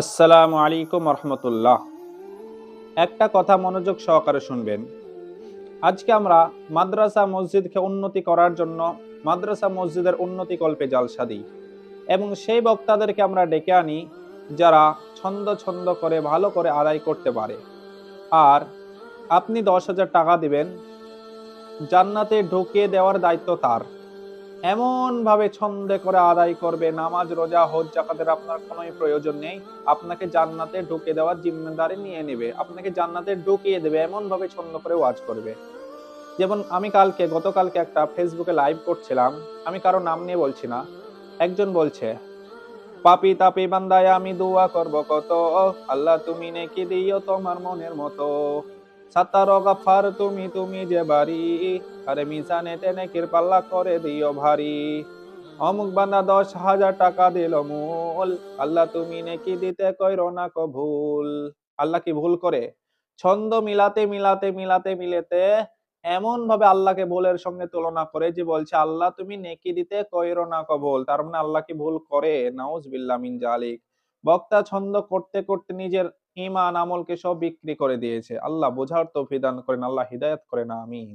আসসালামু আলাইকুম রহমতুল্লাহ। একটা কথা মনোযোগ সহকারে শুনবেন। আজকে আমরা মাদ্রাসা মসজিদকে উন্নতি করার জন্য মাদ্রাসা মসজিদের উন্নতি কল্পে জালসা দিই এবং সেই বক্তাদেরকে আমরা ডেকে আনি যারা ছন্দ ছন্দ করে, ভালো করে আদায় করতে পারে। আর আপনি দশ হাজার টাকা দিবেন, জান্নাতে ঢুকিয়ে দেওয়ার দায়িত্ব তার। এমন ভাবে ছন্দে করে আদায় করবে, নামাজ, রোজা, হজ জাকাতের আপনার কোনো প্রয়োজন নেই। আপনাকে জান্নাতে ঢুকে দেওয়ার জিম্মেদারি নিয়ে নেবে। আপনাকে জান্নাতে ঢুকিয়ে দেবে এমন ভাবে ছন্দ করে ওয়াজ করবে। যেমন আমি কালকে, গতকালকে একটা ফেসবুকে লাইভ করছিলাম। আমি কারও নাম নিয়ে বলছি না। একজন বলছে, পাপি তাপি বান্দায় আমি দোয়া করব কত? আল্লাহ তুমি নেকি দিও তোমার মনের মতো। সাতার গাফার তুমি তুমি যে বাড়ি, আরে মিজানে টেনে পাল্লা করে দিও ভারী। অমুক বান্দা দশ হাজার টাকা দিল মূল, আল্লাহ তুমি নেকি দিতে কইরো না কো ভুল আল্লাহ কি ভুল করে? ছন্দ মিলাতে মিলাতে মিলাতে, মিলেতে এমন ভাবে আল্লাহকে ভুলের সঙ্গে তুলনা করে যে বলছে, আল্লাহ তুমি নেকি দিতে কইরো না ভুল তার মানে আল্লাহ কি ভুল করে? নাউজ বিল্লাহ মিন জালিক। বক্তা ছন্দ করতে করতে নিজের ইমান আমলকে সব বিক্রি করে দিয়েছে। আল্লাহ বোঝার তো ফিদান করেন, আল্লাহ হিদায়াত করেন, আমিন।